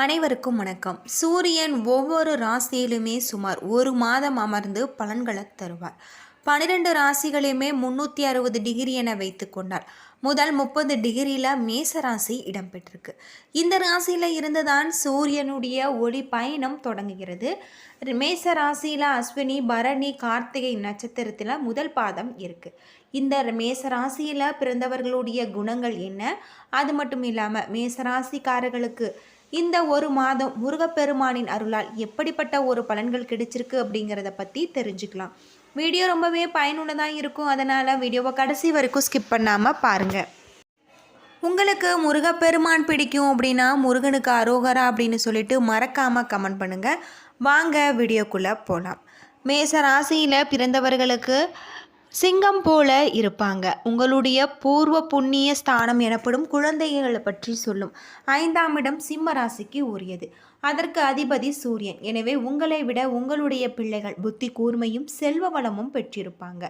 அனைவருக்கும் வணக்கம். சூரியன் ஒவ்வொரு ராசியிலுமே சுமார் ஒரு மாதம் அமர்ந்து பலன்களை தருவார். பன்னிரெண்டு ராசிகளையுமே முந்நூற்றி அறுபது டிகிரி என வைத்து கொண்டார். முதல் முப்பது டிகிரியில் மேச ராசி இடம்பெற்றிருக்கு. இந்த ராசியில் இருந்துதான் சூரியனுடைய ஒளி பயணம் தொடங்குகிறது. மேச ராசியில் அஸ்வினி பரணி கார்த்திகை நட்சத்திரத்தில் முதல் பாதம் இருக்குது இந்த மேச ராசியில் பிறந்தவர்களுடைய குணங்கள் என்ன? அது மட்டும் இல்லாமல் மேச ராசிக்காரர்களுக்கு இந்த ஒரு மாதம் முருகப்பெருமானின் அருளால் எப்படிப்பட்ட ஒரு பலன்கள் கிடைச்சிருக்கு அப்படிங்கிறத பற்றி தெரிஞ்சுக்கலாம். வீடியோ ரொம்பவே பயனுள்ளதாக இருக்கும். அதனால் வீடியோவை கடைசி வரைக்கும் ஸ்கிப் பண்ணாமல் பாருங்கள் உங்களுக்கு முருகப்பெருமான் பிடிக்கும் அப்படின்னா முருகனுக்கு அரோகரா அப்படின்னு சொல்லிட்டு மறக்காமல் கமெண்ட் பண்ணுங்கள் வாங்க வீடியோக்குள்ளே போகலாம் மேச ராசியில் பிறந்தவர்களுக்கு சிங்கம் போல இருப்பாங்க. உங்களுடைய பூர்வ புண்ணிய ஸ்தானம் எனப்படும் குழந்தைகளை பற்றி சொல்லும். ஐந்தாம் இடம் சிம்ம ராசிக்கு உரியது. அதற்கு அதிபதி சூரியன். எனவே உங்களை விட உங்களுடைய பிள்ளைகள் புத்தி கூர்மையும் செல்வ வளமும் பெற்றிருப்பாங்க.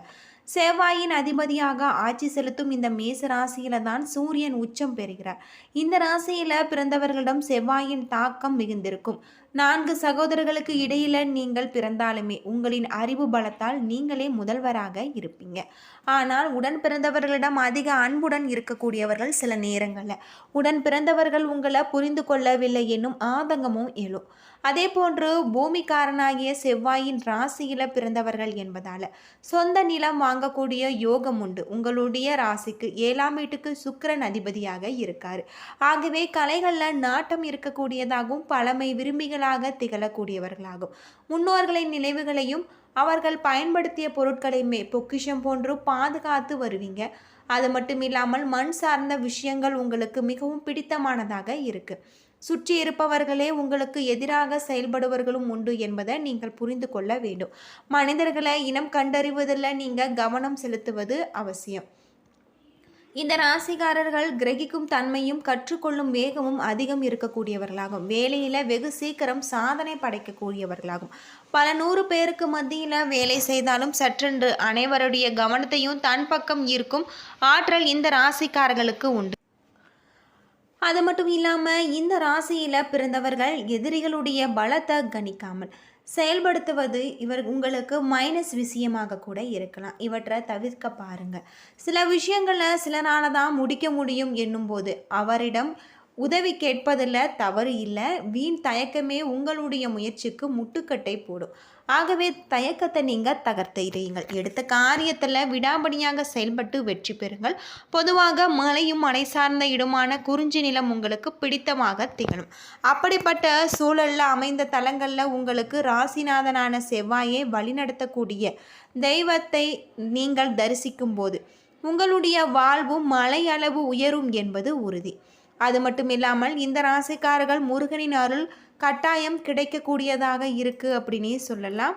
செவ்வாயின் அதிபதியாக ஆட்சி செலுத்தும் இந்த மேச ராசியில தான் சூரியன் உச்சம் பெறுகிறார். இந்த ராசியில பிறந்தவர்களிடம் செவ்வாயின் தாக்கம் மிகுந்திருக்கும். நான்கு சகோதரர்களுக்கு இடையில நீங்கள் பிறந்தாலுமே உங்களின் அறிவு பலத்தால் நீங்களே முதல்வராக இருப்பீங்க. ஆனால் உடன் பிறந்தவர்களிடம் அதிக அன்புடன் இருக்கக்கூடியவர்கள் சில நேரங்களில். உடன் பிறந்தவர்கள் உங்களை புரிந்து கொள்ளவில்லை என்னும் ஆதங்கமும் எழும். அதே போன்று பூமிக்காரனாகிய செவ்வாயின் ராசியில் பிறந்தவர்கள் என்பதால் சொந்த நிலம் வாங்கக்கூடிய யோகம் உண்டு. உங்களுடைய ராசிக்கு ஏழாம் வீட்டுக்கு சுக்கரன் அதிபதியாக இருக்கார். ஆகவே கலைகளில் நாட்டம் இருக்கக்கூடியதாகவும் பழமை விரும்பிகளாக திகழக்கூடியவர்களாகும். முன்னோர்களின் நினைவுகளையும் அவர்கள் பயன்படுத்திய பொருட்களையுமே பொக்கிஷம் போன்று பாதுகாத்து வருவீங்க. அது மட்டும் இல்லாமல் மண் சார்ந்த விஷயங்கள் உங்களுக்கு மிகவும் பிடித்தமானதாக இருக்குது சுற்றி இருப்பவர்களே உங்களுக்கு எதிராக செயல்படுவர்களும் உண்டு என்பதை நீங்கள் புரிந்து கொள்ள வேண்டும். மனிதர்களை இனம் கண்டறிவதில் நீங்கள் கவனம் செலுத்துவது அவசியம். இந்த ராசிக்காரர்கள் கிரகிக்கும் தன்மையும் கற்றுக்கொள்ளும் வேகமும் அதிகம் இருக்கக்கூடியவர்களாகும். வேலையில் வெகு சீக்கிரம் சாதனை படைக்கக்கூடியவர்களாகும். பல நூறு பேருக்கு மத்தியில் வேலை செய்தாலும் சற்றென்று அனைவருடைய கவனத்தையும் தன் பக்கம் ஈர்க்கும் ஆற்றல் இந்த ராசிக்காரர்களுக்கு உண்டு. அது மட்டும் இல்லாமல் இந்த ராசியில் பிறந்தவர்கள் எதிரிகளுடைய பலத்தை கணிக்காமல் செயல்படுத்துவது இவர் உங்களுக்கு மைனஸ் விஷயமாக கூட இருக்கலாம். இவற்றை தவிர்க்க பாருங்கள் சில விஷயங்களை சிலரால தான் முடிக்க முடியும் என்னும்போது அவரிடம் உதவி கேட்பதில் தவறு இல்லை. வீண் தயக்கமே உங்களுடைய முயற்சிக்கு முட்டுக்கட்டை போடும். ஆகவே தயக்கத்தை நீங்கள் தகர்த்திடுங்கள் எடுத்த காரியத்தில் விடாபடியாக செயல்பட்டு வெற்றி பெறுங்கள். பொதுவாக மலையும் மலை சார்ந்த இடமான குறிஞ்சி நிலம் உங்களுக்கு பிடித்தமாக திகழும். அப்படிப்பட்ட சூழலில் அமைந்த தலங்களில் உங்களுக்கு ராசிநாதனான செவ்வாயை வழிநடத்தக்கூடிய தெய்வத்தை நீங்கள் தரிசிக்கும் போது உங்களுடைய வாழ்வும் மலை அளவு உயரும் என்பது உறுதி. அது மட்டும் இல்லாமல் இந்த ராசிக்காரர்கள் முருகனின் அருள் கட்டாயம் கிடைக்கக்கூடியதாக இருக்குது அப்படின்னே சொல்லலாம்.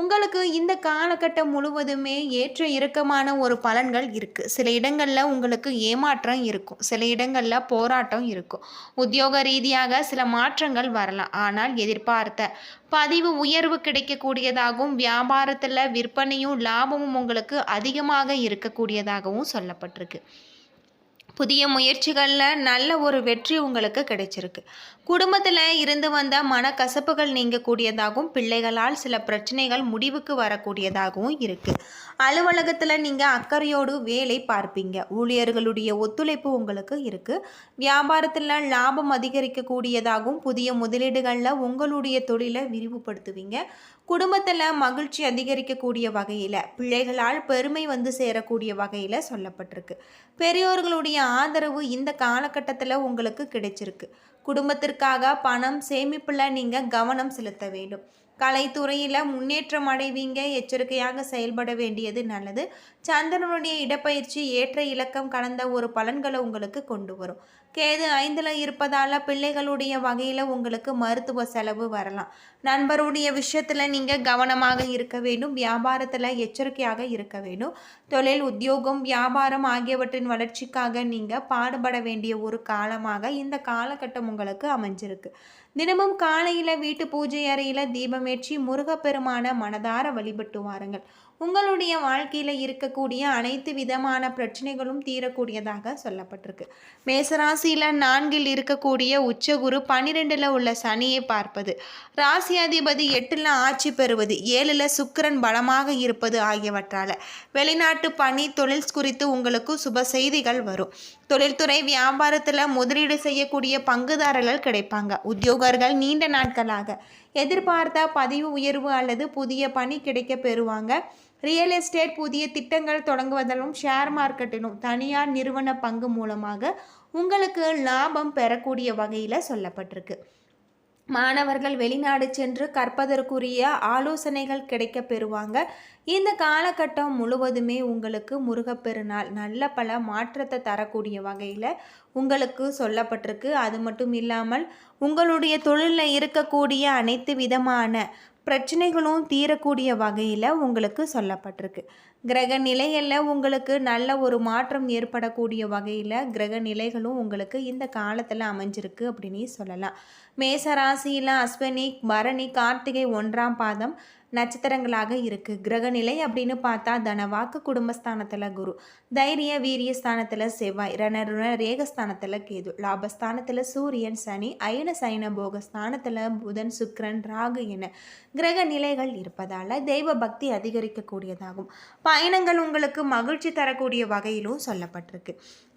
உங்களுக்கு இந்த காலகட்டம் முழுவதுமே ஏற்ற இறக்கமான ஒரு பலன்கள் இருக்குது சில இடங்களில் உங்களுக்கு ஏமாற்றம் இருக்கும். சில இடங்களில் போராட்டம் இருக்கும். உத்தியோக ரீதியாக சில மாற்றங்கள் வரலாம். ஆனால் எதிர்பார்த்த பதிவு உயர்வு கிடைக்கக்கூடியதாகவும் வியாபாரத்தில் விற்பனையும் லாபமும் உங்களுக்கு அதிகமாக இருக்கக்கூடியதாகவும் சொல்லப்பட்டிருக்கு. புதிய முயற்சிகளில் நல்ல ஒரு வெற்றி உங்களுக்கு கிடைச்சிருக்கு. குடும்பத்தில் இருந்து வந்த மனக்கசப்புகள் நீங்கக்கூடியதாகவும் பிள்ளைகளால் சில பிரச்சனைகள் முடிவுக்கு வரக்கூடியதாகவும் இருக்குது அலுவலகத்தில் நீங்கள் அக்கறையோடு வேலை பார்ப்பீங்க. ஊழியர்களுடைய ஒத்துழைப்பு உங்களுக்கு இருக்குது வியாபாரத்தில் லாபம் அதிகரிக்கக்கூடியதாகவும் புதிய முதலீடுகளில் உங்களுடைய தொழிலை விரிவுபடுத்துவீங்க. குடும்பத்தில் மகிழ்ச்சி அதிகரிக்கக்கூடிய வகையில் பிள்ளைகளால் பெருமை வந்து சேரக்கூடிய வகையில் சொல்லப்பட்டிருக்கு. பெரியோர்களுடைய ஆதரவு இந்த காலகட்டத்தில் உங்களுக்கு கிடைச்சிருக்கு. குடும்பத்திற்காக பணம் சேமிப்பில் நீங்கள் கவனம் செலுத்த வேண்டும். கலைத்துறையில் முன்னேற்றம் அடைவீங்க எச்சரிக்கையாக செயல்பட வேண்டியது நல்லது. சந்திரனுடைய இடப்பயிற்சி ஏற்ற இலக்கம் கடந்த ஒரு பலன்களை உங்களுக்கு கொண்டு வரும். கேது ஐந்தில் இருப்பதால் பிள்ளைகளுடைய வகையில் உங்களுக்கு மருத்துவ செலவு வரலாம். நண்பருடைய விஷயத்தில் நீங்கள் கவனமாக இருக்க வேண்டும். வியாபாரத்தில் எச்சரிக்கையாக இருக்க வேண்டும். தொழில் உத்தியோகம் வியாபாரம் ஆகியவற்றின் வளர்ச்சிக்காக நீங்கள் பாடுபட வேண்டிய ஒரு காலமாக இந்த காலகட்டம் உங்களுக்கு அமைஞ்சிருக்கு. தினமும் காலையில் வீட்டு பூஜை அறையில் தீபமேற்றி முருகப்பெருமான மனதார வழிபட்டு வாருங்கள். உங்களுடைய வாழ்க்கையில் இருக்கக்கூடிய அனைத்து விதமான பிரச்சனைகளும் தீரக்கூடியதாக சொல்லப்பட்டிருக்கு. மேசராசியில் நான்கில் இருக்கக்கூடிய உச்சகுரு பன்னிரெண்டில் உள்ள சனியை பார்ப்பது ராசி அதிபதி எட்டில் ஆட்சி பெறுவது ஏழில் சுக்கரன் பலமாக இருப்பது ஆகியவற்றால் வெளிநாட்டு பணி தொழில் குறித்து உங்களுக்கு சுப செய்திகள் வரும். தொழில்துறை வியாபாரத்தில் முதலீடு செய்யக்கூடிய பங்குதாரர்கள் கிடைப்பாங்க. உத்தியோகர்கள் நீண்ட நாட்களாக எதிர்பார்த்த பதிவு உயர்வு அல்லது புதிய பணி கிடைக்க பெறுவாங்க. ரியல் எஸ்டேட் புதிய திட்டங்கள் தொடங்குவதிலும் ஷேர் மார்க்கெட்டிலும் தனியார் நிறுவன பங்கு மூலமாக உங்களுக்கு லாபம் பெறக்கூடிய வகையில் சொல்லப்பட்டிருக்கு. மாணவர்கள் வெளிநாடு சென்று கற்பதற்குரிய ஆலோசனைகள் கிடைக்க பெறுவாங்க. இந்த காலகட்டம் முழுவதுமே உங்களுக்கு முருகப்பெருநாள் நல்ல பல மாற்றத்தை தரக்கூடிய வகையில் உங்களுக்கு சொல்லப்பட்டிருக்கு. அது மட்டும் இல்லாமல் உங்களுடைய தொழிலில் இருக்கக்கூடிய அனைத்து விதமான பிரச்சனைகளும் தீரக்கூடிய வகையில் உங்களுக்கு சொல்லப்பட்டிருக்கு. கிரக நிலையில் உங்களுக்கு நல்ல ஒரு மாற்றம் ஏற்படக்கூடிய வகையில் கிரக நிலைகளும் உங்களுக்கு இந்த காலத்தில் அமைஞ்சிருக்கு அப்படின்னு சொல்லலாம். மேச ராசியில் அஸ்வினி பரணி கார்த்திகை ஒன்றாம் பாதம் நட்சத்திரங்களாக இருக்குது கிரகநிலை அப்படின்னு பார்த்தா தனவாக்கு குடும்பஸ்தானத்தில் குரு தைரிய வீரிய ஸ்தானத்தில் செவ்வாய் ரணருண ரேகஸ்தானத்தில் கேது லாபஸ்தானத்தில் சூரியன் சனி அயன சைன போக ஸ்தானத்தில் புதன் சுக்ரன் ராகு என கிரக நிலைகள் இருப்பதால் தெய்வ பக்தி அதிகரிக்கக்கூடியதாகும். பயணங்கள் உங்களுக்கு மகிழ்ச்சி தரக்கூடிய வகையிலும் சொல்லப்பட்டிருக்கு.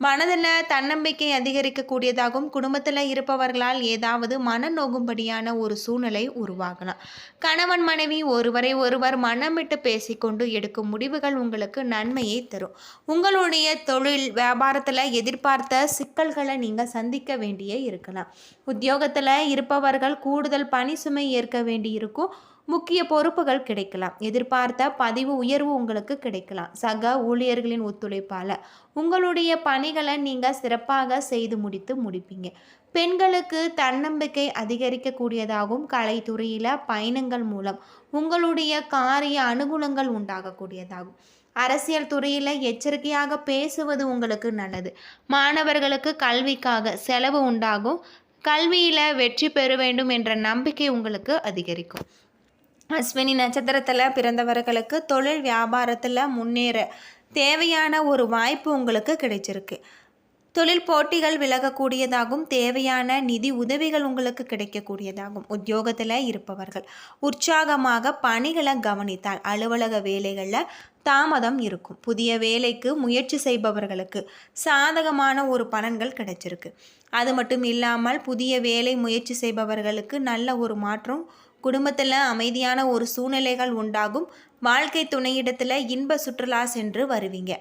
மனதில் தன்னம்பிக்கை அதிகரிக்கக்கூடியதாகவும் குடும்பத்தில் இருப்பவர்களால் ஏதாவது மன நோகும்படியான ஒரு சூழ்நிலை உருவாகலாம். கணவன் மனைவி ஒருவரை ஒருவர் மனமிட்டு பேசிக்கொண்டு எடுக்கும் முடிவுகள் உங்களுக்கு நன்மையை தரும். உங்களுடைய தொழில் வியாபாரத்தில் எதிர்பார்த்த சிக்கல்களை நீங்கள் சந்திக்க வேண்டிய இருக்கலாம். உத்தியோகத்தில் இருப்பவர்கள் கூடுதல் பணி சுமை ஏற்க வேண்டி இருக்கும் முக்கிய பொறுப்புகள் கிடைக்கலாம். எதிர்பார்த்த பதிவு உயர்வு உங்களுக்கு கிடைக்கலாம். சக ஊழியர்களின் ஒத்துழைப்பால். உங்களுடைய பணிகளை நீங்கள் சிறப்பாக செய்து முடித்து முடிப்பீங்க. பெண்களுக்கு தன்னம்பிக்கை அதிகரிக்கக்கூடியதாகவும் கலைத்துறையில் பயணங்கள் மூலம் உங்களுடைய காரிய அனுகூலங்கள் உண்டாகக்கூடியதாகும். அரசியல் துறையில் எச்சரிக்கையாக பேசுவது உங்களுக்கு நல்லது. மாணவர்களுக்கு கல்விக்காக செலவு உண்டாகும். கல்வியில் வெற்றி பெற வேண்டும் என்ற நம்பிக்கை உங்களுக்கு அதிகரிக்கும். அஸ்வினி நட்சத்திரத்தில் பிறந்தவர்களுக்கு தொழில் வியாபாரத்தில் முன்னேற தேவையான ஒரு வாய்ப்பு உங்களுக்கு கிடைச்சிருக்கு. தொழில் போட்டிகள் விலகக்கூடியதாகும் தேவையான நிதி உதவிகள் உங்களுக்கு கிடைக்கக்கூடியதாகும் உத்தியோகத்தில் இருப்பவர்கள். உற்சாகமாக பணிகளை கவனித்தால் அலுவலக வேலைகளில் தாமதம் இருக்கும். புதிய வேலைக்கு முயற்சி செய்பவர்களுக்கு சாதகமான ஒரு பலன்கள் கிடைச்சிருக்கு. அது மட்டும் இல்லாமல் புதிய வேலை முயற்சி செய்பவர்களுக்கு நல்ல ஒரு மாற்றம் குடும்பத்தில் அமைதியான ஒரு சூழ்நிலைகள் உண்டாகும். வாழ்க்கை துணையிடத்தில் இன்ப சுற்றுலா சென்று வருவீங்க.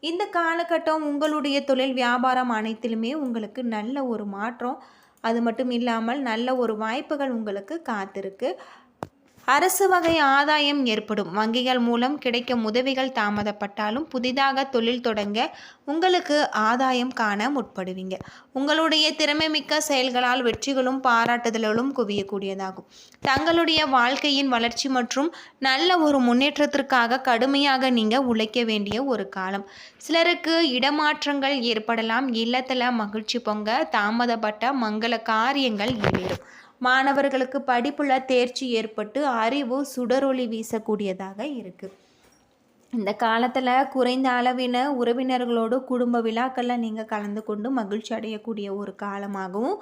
இந்த காலகட்டம் உங்களுடைய தொழில் வியாபாரம் அனைத்திலுமே உங்களுக்கு நல்ல ஒரு மாற்றம். அது மட்டும் இல்லாமல் நல்ல ஒரு வாய்ப்புகள் உங்களுக்கு காத்திருக்கு. அரசு வகை ஆதாயம் ஏற்படும். வங்கிகள் மூலம் கிடைக்கும் உதவிகள் தாமதப்பட்டாலும் புதிதாக தொழில் தொடங்க உங்களுக்கு ஆதாயம் காண முற்படுவீங்க. உங்களுடைய திறமை மிக்க செயல்களால் வெற்றிகளும் பாராட்டுதல்களும் குவியக்கூடியதாகும். தங்களுடைய வாழ்க்கையின் வளர்ச்சி மற்றும் நல்ல ஒரு முன்னேற்றத்திற்காக கடுமையாக நீங்கள் உழைக்க வேண்டிய ஒரு காலம். சிலருக்கு இடமாற்றங்கள் ஏற்படலாம். இல்லத்தில் மகிழ்ச்சி பொங்க தாமதப்பட்ட மங்கள காரியங்கள் ஏறும் மாணவர்களுக்கு படிப்புல தேர்ச்சி ஏற்பட்டு அறிவு சுடரொளி வீசக்கூடியதாக இருக்குது இந்த காலத்தில் குறைந்த அளவின உறவினர்களோடு குடும்ப விழாக்களில் நீங்கள் கலந்து கொண்டு மகிழ்ச்சி அடையக்கூடிய ஒரு காலமாகவும்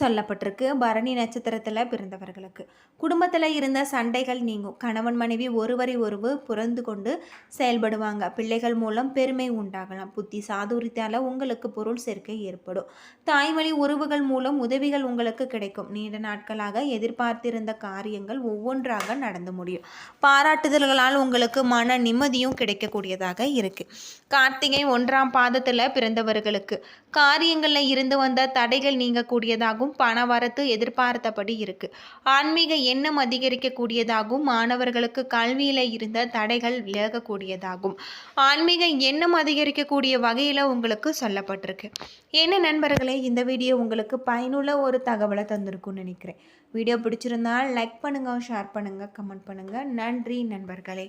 சொல்லப்பட்டிருக்கு. பரணி நட்சத்திரத்தில் பிறந்தவர்களுக்கு. குடும்பத்தில் இருந்த சண்டைகள் நீங்கும். கணவன் மனைவி ஒருவரை ஒருவர் புறந்து கொண்டு செயல்படுவாங்க. பிள்ளைகள் மூலம் பெருமை உண்டாகலாம். புத்தி சாதுரித்தால் உங்களுக்கு பொருள் சேர்க்கை ஏற்படும். தாய்மொழி உறவுகள் மூலம் உதவிகள் உங்களுக்கு கிடைக்கும். நீண்ட நாட்களாக எதிர்பார்த்திருந்த காரியங்கள் ஒவ்வொன்றாக நடந்து முடியும். பாராட்டுதல்களால் உங்களுக்கு மன நிம்மதியும் கிடைக்கக்கூடியதாக இருக்குது கார்த்திகை ஒன்றாம் பாதத்தில் பிறந்தவர்களுக்கு காரியங்களில் இருந்து வந்த தடைகள் நீங்கக்கூடியதாகவும் பண வரத்து எதிர்பார்த்தபடி இருக்குது ஆன்மீக எண்ணம் அதிகரிக்கக்கூடியதாகவும் மாணவர்களுக்கு கல்வியில் இருந்த தடைகள் விலகக்கூடியதாகும். ஆன்மீக எண்ணம் அதிகரிக்கக்கூடிய வகையில் உங்களுக்கு சொல்லப்பட்டிருக்கு. என்ன நண்பர்களே இந்த வீடியோ உங்களுக்கு பயனுள்ள ஒரு தகவலை தந்திருக்கும்னு நினைக்கிறேன். வீடியோ பிடிச்சிருந்தால் லைக் பண்ணுங்கள் ஷேர் பண்ணுங்கள் கமெண்ட் பண்ணுங்கள் நன்றி நண்பர்களே.